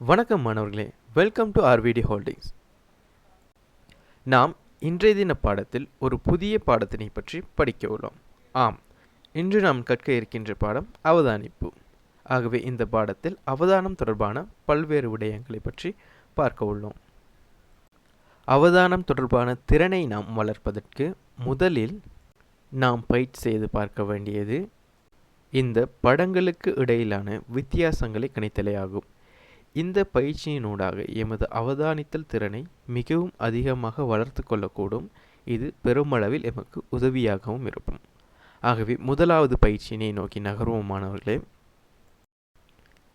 வணக்கம் மாணவர்களே welcome to RVD holdings நாம் இன்றைய தின பாடத்தில் ஒரு புதிய பாடத்தினை பற்றி படிக்க உள்ளோம். ஆம் இன்று நாம் கற்க இருக்கின்ற பாடம் அவதானிப்பு. ஆகவே இந்த பாடத்தில் அவதானம் தொடர்பான பல்வேறு விடயங்களை பற்றி பார்க்க உள்ளோம். அவதானம் தொடர்பான திறனை நாம் வளர்ப்பதற்கு முதலில் நாம் பயிற்சி செய்து பார்க்க வேண்டியது இந்த படங்களுக்கு இடையிலான வித்தியாசங்களை கணித்தலே ஆகும். இந்த பயிற்சியினூடாக எமது அவதானித்தல் திறனை மிகவும் அதிகமாக வளர்த்து கொள்ளக்கூடும். இது பெருமளவில் எமக்கு உதவியாகவும் இருக்கும். ஆகவே முதலாவது பயிற்சியினை நோக்கி நகர்வோம் மாணவர்களே.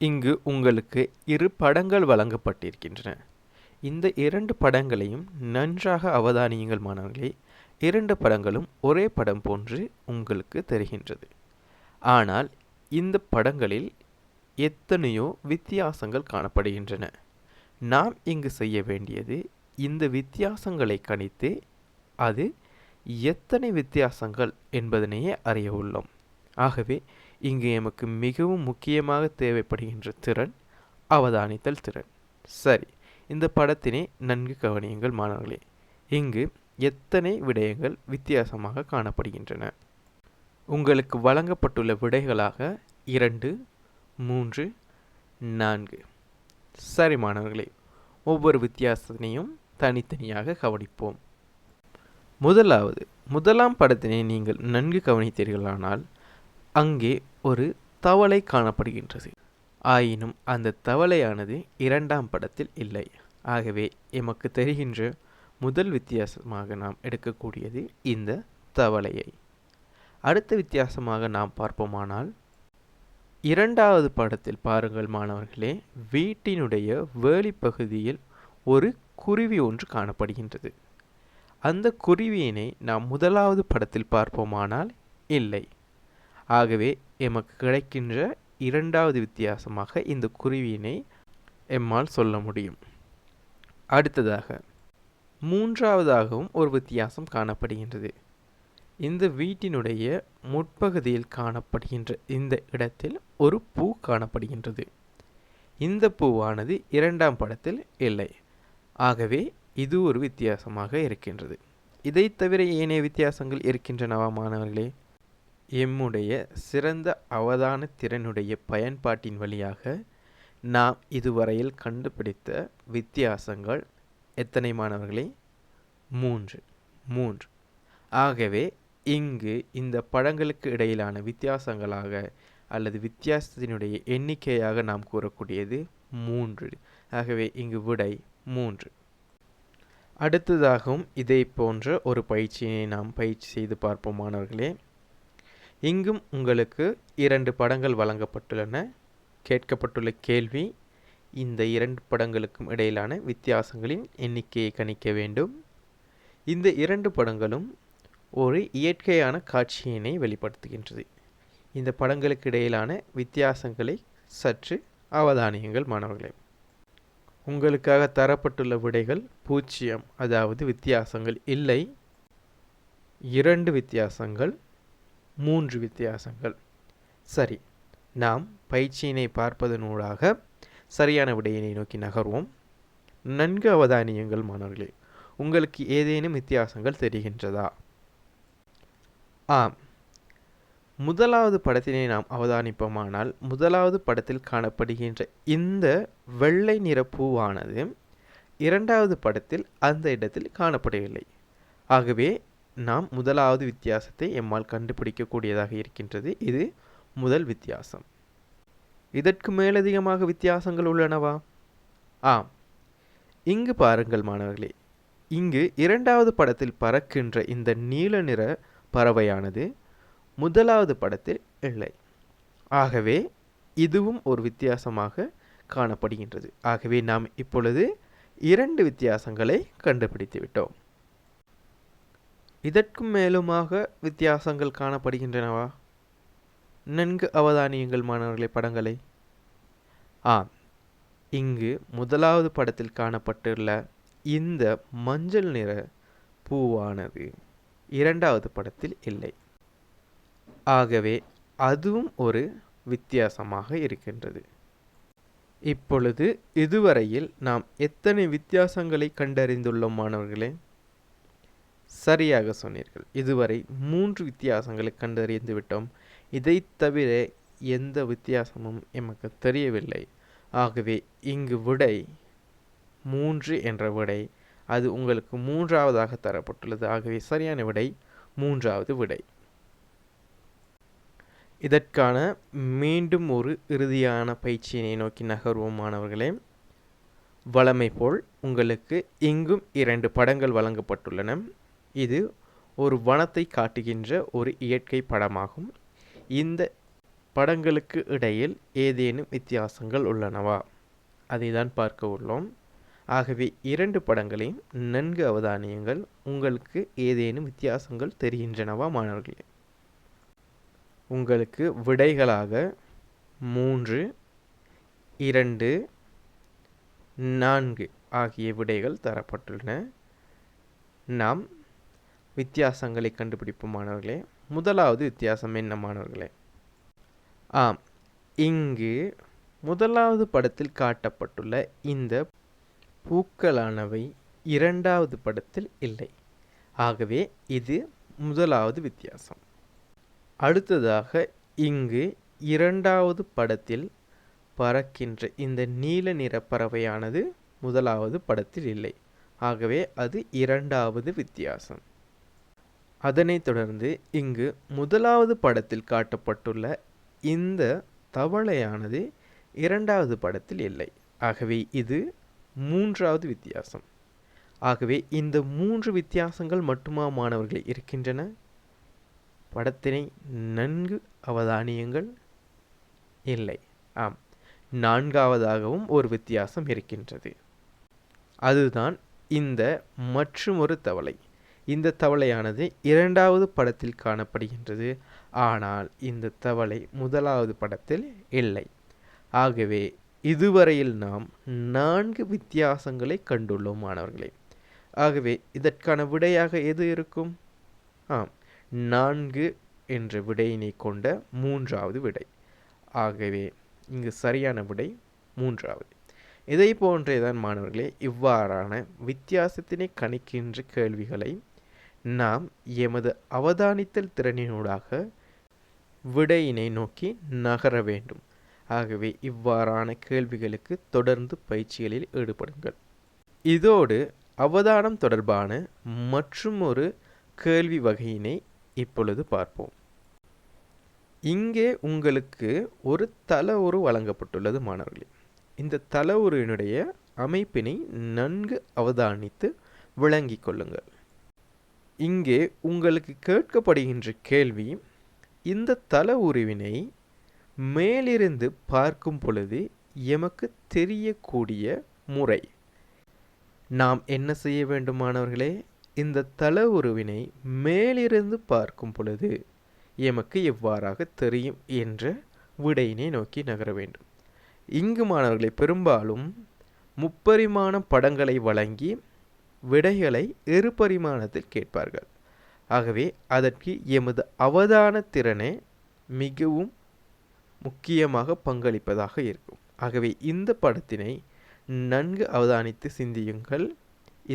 இங்கு உங்களுக்கு இரு படங்கள் வழங்கப்பட்டிருக்கின்றன. இந்த இரண்டு படங்களையும் நன்றாக அவதானியுங்கள் மாணவர்களே. இரண்டு படங்களும் ஒரே படம் போன்று உங்களுக்கு தெரிகின்றது. ஆனால் இந்த படங்களில் எத்தனையோ வித்தியாசங்கள் காணப்படுகின்றன. நாம் இங்கு செய்ய வேண்டியது இந்த வித்தியாசங்களை கணித்து அது எத்தனை வித்தியாசங்கள் என்பதனையே அறிய உள்ளோம். ஆகவே இங்கு எமக்கு மிகவும் முக்கியமாக தேவைப்படுகின்ற திறன் அவதானித்தல் திறன். சரி இந்த படத்தினை நன்கு கவனியுங்கள் மாணவர்களே. இங்கு எத்தனை விடயங்கள் வித்தியாசமாக காணப்படுகின்றன. உங்களுக்கு வழங்கப்பட்டுள்ள விடைகளாக இரண்டு மூன்று நான்கு. சரி மாணவர்களே ஒவ்வொரு வித்தியாசத்தினையும் தனித்தனியாக கவனிப்போம். முதலாவது முதலாம் படத்தினை நீங்கள் நன்கு கவனித்தீர்களானால் அங்கே ஒரு தவளை காணப்படுகின்றது. ஆயினும் அந்த தவளையானது இரண்டாம் படத்தில் இல்லை. ஆகவே எமக்கு தெரிகின்ற முதல் வித்தியாசமாக நாம் எடுக்கக்கூடியது இந்த தவளையை. அடுத்த வித்தியாசமாக நாம் பார்ப்போமானால் இரண்டாவது படத்தில் பாருங்கள் மாணவர்களே வீட்டினுடைய வேலிப்பகுதியில் ஒரு குருவி ஒன்று காணப்படுகின்றது. அந்த குருவியினை நாம் முதலாவது படத்தில் பார்ப்போமானால் இல்லை. ஆகவே எமக்கு கிடைக்கின்ற இரண்டாவது வித்தியாசமாக இந்த குருவியினை எம்மால் சொல்ல முடியும். அடுத்ததாக மூன்றாவதாகவும் ஒரு வித்தியாசம் காணப்படுகின்றது. இந்த வீட்டினுடைய முற்பகுதியில் காணப்படுகின்ற இந்த இடத்தில் ஒரு பூ காணப்படுகின்றது. இந்த பூவானது இரண்டாம் படத்தில் இல்லை. ஆகவே இது ஒரு வித்தியாசமாக இருக்கின்றது. இதை தவிர ஏனைய வித்தியாசங்கள் இருக்கின்றனவா மாணவர்களே? எம்முடைய சிறந்த அவதான திறனுடைய பயன்பாட்டின் வழியாக நாம் இதுவரையில் கண்டுபிடித்த வித்தியாசங்கள் எத்தனை மாணவர்களே? மூன்று. மூன்று. ஆகவே இங்கு இந்த படங்களுக்கு இடையிலான வித்தியாசங்களாக அல்லது வித்தியாசத்தினுடைய எண்ணிக்கையாக நாம் கூறக்கூடியது மூன்று. ஆகவே இங்கு விடை மூன்று. அடுத்ததாகவும் இதை போன்ற ஒரு பயிற்சியை நாம் பயிற்சி செய்து பார்ப்போம் மாணவர்களே. இங்கும் உங்களுக்கு இரண்டு படங்கள் வழங்கப்பட்டுள்ளன. கேட்கப்பட்டுள்ள கேள்வி இந்த இரண்டு படங்களுக்கும் இடையிலான வித்தியாசங்களின் எண்ணிக்கையை கணிக்க வேண்டும். இந்த இரண்டு படங்களும் ஒரு இயற்கையான காட்சியினை வெளிப்படுத்துகின்றது. இந்த படங்களுக்கு இடையிலான வித்தியாசங்களை சற்று அவதானியங்கள் மாணவர்களே. உங்களுக்காக தரப்பட்டுள்ள விடைகள் பூஜ்ஜியம் அதாவது வித்தியாசங்கள் இல்லை. இரண்டு வித்தியாசங்கள் மூன்று வித்தியாசங்கள். சரி நாம் பயிற்சியினை பார்ப்பதனூடாக சரியான விடையினை நோக்கி நகர்வோம். நன்கு அவதானியங்கள் மாணவர்களே. உங்களுக்கு ஏதேனும் வித்தியாசங்கள் தெரிகின்றதா? ஆம். முதலாவது படத்தினை நாம் அவதானிப்போமானால் முதலாவது படத்தில் காணப்படுகின்ற இந்த வெள்ளை நிற பூவானது இரண்டாவது படத்தில் அந்த இடத்தில் காணப்படவில்லை. ஆகவே நாம் முதலாவது வித்தியாசத்தை எம்மால் கண்டுபிடிக்கக்கூடியதாக இருக்கின்றது. இது முதல் வித்தியாசம். இதற்கு மேலதிகமாக வித்தியாசங்கள் உள்ளனவா? ஆம். இங்கு பாருங்கள் மாணவர்களே இங்கு இரண்டாவது படத்தில் பறக்கின்ற இந்த நீல நிற பறவையானது முதலாவது படத்தில் இல்லை. ஆகவே இதுவும் ஒரு வித்தியாசமாக காணப்படுகின்றது. ஆகவே நாம் இப்பொழுது இரண்டு வித்தியாசங்களை கண்டுபிடித்து விட்டோம். இதற்கும் மேலுமாக வித்தியாசங்கள் காணப்படுகின்றனவா? நன்கு அவதானியுங்கள் மாணவர்களை படங்களை. ஆம். இங்கு முதலாவது படத்தில் காணப்பட்டுள்ள இந்த மஞ்சள் நிற பூவானது இரண்டாவது படத்தில் இல்லை. ஆகவே அதுவும் ஒரு வித்தியாசமாக இருக்கின்றது. இப்பொழுது இதுவரையில் நாம் எத்தனை வித்தியாசங்களை கண்டறிந்துள்ளோம் மாணவர்களே? சரியாக சொன்னீர்கள். இதுவரை மூன்று வித்தியாசங்களை கண்டறிந்து விட்டோம். இதை தவிர எந்த வித்தியாசமும் எமக்கு தெரியவில்லை. ஆகவே இங்கு விடை மூன்று என்ற விடை அது உங்களுக்கு மூன்றாவதாக தரப்பட்டுள்ளது. ஆகவே சரியான விடை மூன்றாவது விடை. இதற்கான மீண்டும் ஒரு இறுதியான பயிற்சியினை நோக்கி நகர்வோம் மாணவர்களே. வளமை போல் உங்களுக்கு இங்கும் இரண்டு படங்கள் வழங்கப்பட்டுள்ளன. இது ஒரு வனத்தை காட்டுகின்ற ஒரு இயற்கை படமாகும். இந்த படங்களுக்கு இடையில் ஏதேனும் வித்தியாசங்கள் உள்ளனவா? அதை தான் பார்க்க உள்ளோம். ஆகவே இரண்டு படங்களையும் நன்கு அவதானியங்கள். உங்களுக்கு ஏதேனும் வித்தியாசங்கள் தெரிகின்றனவா மாணவர்களே? உங்களுக்கு விடைகளாக மூன்று இரண்டு நான்கு ஆகிய விடைகள் தரப்பட்டுள்ளன. நாம் வித்தியாசங்களை கண்டுபிடிப்போம் மாணவர்களே. முதலாவது வித்தியாசம் என்ன மாணவர்களே? ஆம் இங்கு முதலாவது படத்தில் காட்டப்பட்டுள்ள இந்த பூக்களானவை இரண்டாவது படத்தில் இல்லை. ஆகவே இது முதலாவது வித்தியாசம். அடுத்ததாக இங்கு இரண்டாவது படத்தில் பறக்கின்ற இந்த நீல நிற பறவையானது முதலாவது படத்தில் இல்லை. ஆகவே அது இரண்டாவது வித்தியாசம். அதனைத் தொடர்ந்து இங்கு முதலாவது படத்தில் காட்டப்பட்டுள்ள இந்த தவளையானது இரண்டாவது படத்தில் இல்லை. ஆகவே இது மூன்றாவது வித்தியாசம். ஆகவே இந்த மூன்று வித்தியாசங்கள் மட்டுமா மாணவர்கள் இருக்கின்றன? படத்தினை நன்கு அவதானியங்கள். இல்லை. ஆம். நான்காவதாகவும் ஒரு வித்தியாசம் இருக்கின்றது. அதுதான் இந்த மற்றுமொரு தவளை. இந்த தவளையானது இரண்டாவது படத்தில் காணப்படுகின்றது. ஆனால் இந்த தவளை முதலாவது படத்தில் இல்லை. ஆகவே இதுவரையில் நாம் நான்கு வித்தியாசங்களை கண்டுள்ளோம் மாணவர்களே. ஆகவே இதற்கான விடையாக எது இருக்கும்? ஆம் நான்கு என்ற விடையினை கொண்ட மூன்றாவது விடை. ஆகவே இங்கு சரியான விடை மூன்றாவது. இதை போன்றேதான் மாணவர்களே இவ்வாறான வித்தியாசத்தினை கணிக்கின்ற கேள்விகளை நாம் எமது அவதானித்தல் திறனினூடாக விடையினை நோக்கி நகர வேண்டும். ஆகவே இவ்வாறான கேள்விகளுக்கு தொடர்ந்து பயிற்சிகளில் ஈடுபடுங்கள். இதோடு அவதானம் தொடர்பான மற்றும் ஒரு கேள்வி வகையினை இப்பொழுது பார்ப்போம். இங்கே உங்களுக்கு ஒரு தலவுரு வழங்கப்பட்டுள்ளது மாணவர்களே. இந்த தலவுருவினுடைய அமைப்பினை நன்கு அவதானித்து விளங்கிக் கொள்ளுங்கள். இங்கே உங்களுக்கு கேட்கப்படுகின்ற கேள்வி இந்த தல உருவினை மேலிருந்து பார்க்கும் பொழுது எமக்கு தெரியக்கூடிய முறை. நாம் என்ன செய்ய வேண்டுமானவர்களே இந்த தல உருவினை மேலிருந்து பார்க்கும் பொழுது எமக்கு எவ்வாறாக தெரியும் என்ற விடையினை நோக்கி நகர வேண்டும். இங்கு மாணவர்களை பெரும்பாலும் முப்பரிமாண படங்களை வழங்கி விடைகளை இரு பரிமாணத்தில் கேட்பார்கள். ஆகவே அதற்கு எமது அவதான திறனே மிகவும் முக்கியமாக பங்களிப்பதாக இருக்கும். ஆகவே இந்த படத்தினை நன்கு அவதானித்து சிந்தியுங்கள்.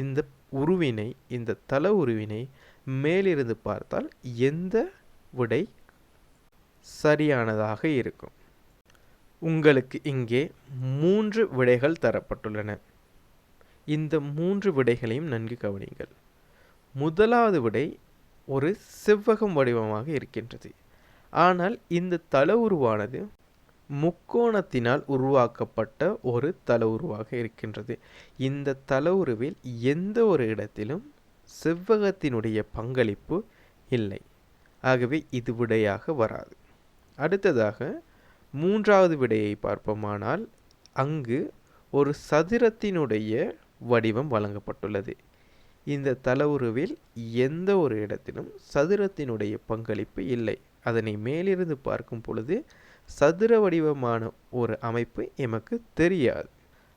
இந்த உருவினை இந்த தல உருவினை மேலிருந்து பார்த்தால் எந்த விடை சரியானதாக இருக்கும். உங்களுக்கு இங்கே மூன்று விடைகள் தரப்பட்டுள்ளன. இந்த மூன்று விடைகளையும் நன்கு கவனிங்கள் முதலாவது விடை ஒரு செவ்வகம் வடிவமாக இருக்கின்றது. ஆனால் இந்த தல உருவானது முக்கோணத்தினால் உருவாக்கப்பட்ட ஒரு தல உருவாக இருக்கின்றது. இந்த தல உருவில் எந்த ஒரு இடத்திலும் செவ்வகத்தினுடைய பங்களிப்பு இல்லை. ஆகவே இது விடையாக வராது. அடுத்ததாக மூன்றாவது விடையை பார்ப்போமானால் அங்கு ஒரு சதுரத்தினுடைய வடிவம் வழங்கப்பட்டுள்ளது. இந்த தலவுருவில் எந்த ஒரு இடத்திலும் சதுரத்தினுடைய பங்களிப்பு இல்லை. அதனை மேலிருந்து பார்க்கும் பொழுது சதுர வடிவமான ஒரு அமைப்பு எமக்கு தெரியாது.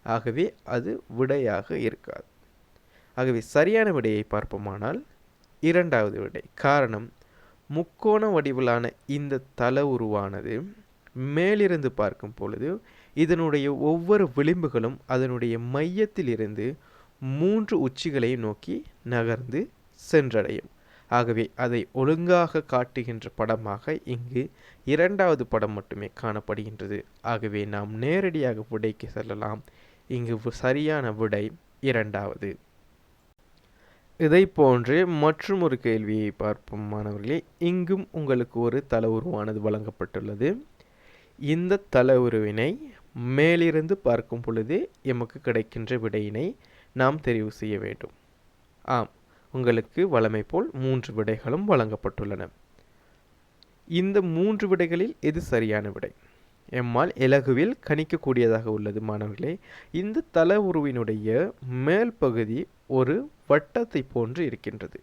ஆகவே அது விடையாக இருக்காது. ஆகவே சரியான விடையை பார்ப்போமானால் இரண்டாவது விடை. காரணம் முக்கோண வடிவிலான இந்த தல உருவானது மேலிருந்து பார்க்கும் பொழுது இதனுடைய ஒவ்வொரு விளிம்புகளும் அதனுடைய மையத்திலிருந்து மூன்று உச்சிகளையும் நோக்கி நகர்ந்து சென்றடையும். ஆகவே அதை ஒழுங்காக காட்டுகின்ற படமாக இங்கு இரண்டாவது படம் மட்டுமே காணப்படுகின்றது. ஆகவே நாம் நேரடியாக விடைக்கு செல்லலாம். இங்கு சரியான விடை இரண்டாவது. இதை போன்று மற்றும் ஒரு கேள்வியை பார்ப்போம் மாணவர்களே. இங்கும் உங்களுக்கு ஒரு தல உருவானது வழங்கப்பட்டுள்ளது. இந்த தல உருவினை மேலிருந்து பார்க்கும் பொழுது எமக்கு கிடைக்கின்ற விடையினை நாம் தெரிவு செய்ய வேண்டும். ஆம். உங்களுக்கு வளமை போல் மூன்று விடைகளும் வழங்கப்பட்டுள்ளன. இந்த மூன்று விடைகளில் எது சரியான விடை? எம்மால் இலகுவில் கணிக்கக்கூடியதாக உள்ளது மாணவர்களே. இந்த தல உருவினுடைய மேல் பகுதி ஒரு வட்டத்தை போன்று இருக்கின்றது.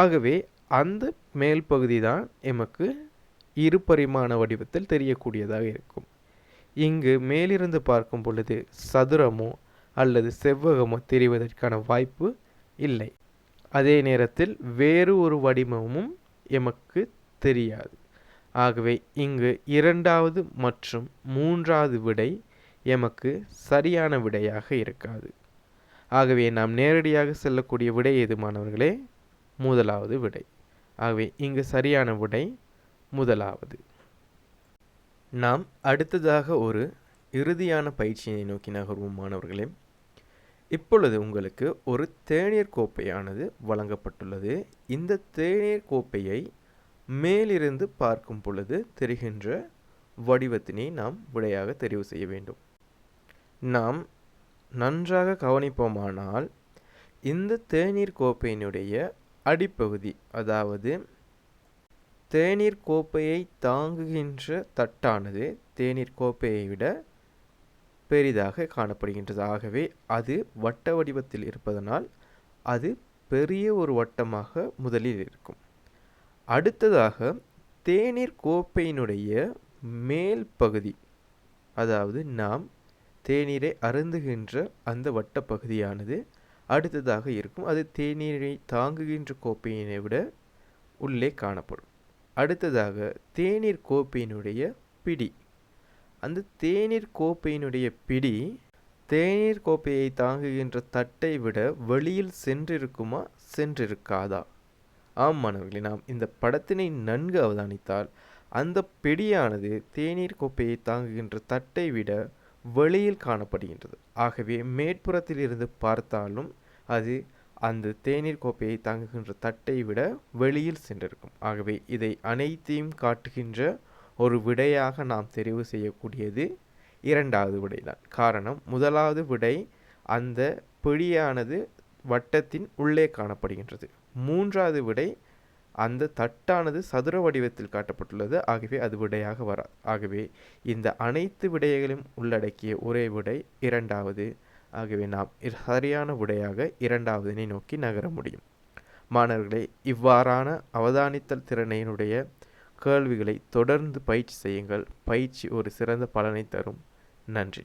ஆகவே அந்த மேல் பகுதி தான் எமக்கு இரு பரிமாண வடிவத்தில் தெரியக்கூடியதாக இருக்கும். இங்கு மேலிருந்து பார்க்கும் பொழுது சதுரமோ அல்லது செவ்வகமோ தெரிவதற்கான வாய்ப்பு இல்லை. அதே நேரத்தில் வேறு ஒரு வடிவமும் எமக்கு தெரியாது. ஆகவே இங்கு இரண்டாவது மற்றும் மூன்றாவது விடை எமக்கு சரியான விடையாக இருக்காது. ஆகவே நாம் நேரடியாக செல்லக்கூடிய விடை எது மாணவர்களே? முதலாவது விடை. ஆகவே இங்கு சரியான விடை முதலாவது. நாம் அடுத்ததாக ஒரு இறுதியான பயிற்சியை நோக்கி நகர்வோம் மாணவர்களே. இப்பொழுது உங்களுக்கு ஒரு தேநீர் கோப்பையானது வழங்கப்பட்டுள்ளது. இந்த தேநீர் கோப்பையை மேலிருந்து பார்க்கும் பொழுது தெரிகின்ற வடிவத்தினை நாம் விடையாக தெரிவு செய்ய வேண்டும். நாம் நன்றாக கவனிப்போமானால் இந்த தேநீர் கோப்பையினுடைய அடிப்பகுதி அதாவது தேநீர் கோப்பையை தாங்குகின்ற தட்டானது தேநீர் கோப்பையை விட பெரிதாக காணப்படுகின்றது. ஆகவே அது வட்ட வடிவத்தில் இருப்பதனால் அது பெரிய ஒரு வட்டமாக முதலில் இருக்கும். அடுத்ததாக தேநீர் கோப்பையினுடைய மேல் பகுதி அதாவது நாம் தேநீரை அருந்துகின்ற அந்த வட்ட பகுதியானது அடுத்ததாக இருக்கும். அது தேநீரை தாங்குகின்ற கோப்பையினை விட உள்ளே காணப்படும். அடுத்ததாக தேநீர் கோப்பையினுடைய பிடி அந்த தேநீர் கோப்பையினுடைய பிடி தேநீர் கோப்பையை தாங்குகின்ற தட்டை விட வெளியில் சென்றிருக்குமா? சென்றிருக்காதா? ஆம் மாணவர்களே நாம் இந்த படத்தினை நன்கு அவதானித்தால் அந்த பிடியானது தேநீர் கோப்பையை தாங்குகின்ற தட்டை விட வெளியில் காணப்படுகின்றது. ஆகவே மேற்புறத்தில் இருந்து பார்த்தாலும் அது அந்த தேநீர் கோப்பையை தாங்குகின்ற தட்டை விட வெளியில் சென்றிருக்கும். ஆகவே இதை அனைத்தையும் காட்டுகின்ற ஒரு விடையாக நாம் தெரிவு செய்யக்கூடியது இரண்டாவது விடைதான். காரணம் முதலாவது விடை அந்த பிடியானது வட்டத்தின் உள்ளே காணப்படுகின்றது. மூன்றாவது விடை அந்த தட்டானது சதுர வடிவத்தில் காட்டப்பட்டுள்ளது. ஆகவே அது விடையாக வராது ஆகவே இந்த அனைத்து விடைகளையும் உள்ளடக்கிய ஒரே விடை இரண்டாவது. ஆகவே நாம் சரியான விடையாக இரண்டாவதினை நோக்கி நகர முடியும். மாணவர்களே இவ்வாறான அவதானித்தல் திறனையினுடைய கேள்விகளை தொடர்ந்து பயிற்சி செய்யுங்கள். பயிற்சி ஒரு சிறந்த பலனை தரும். நன்றி.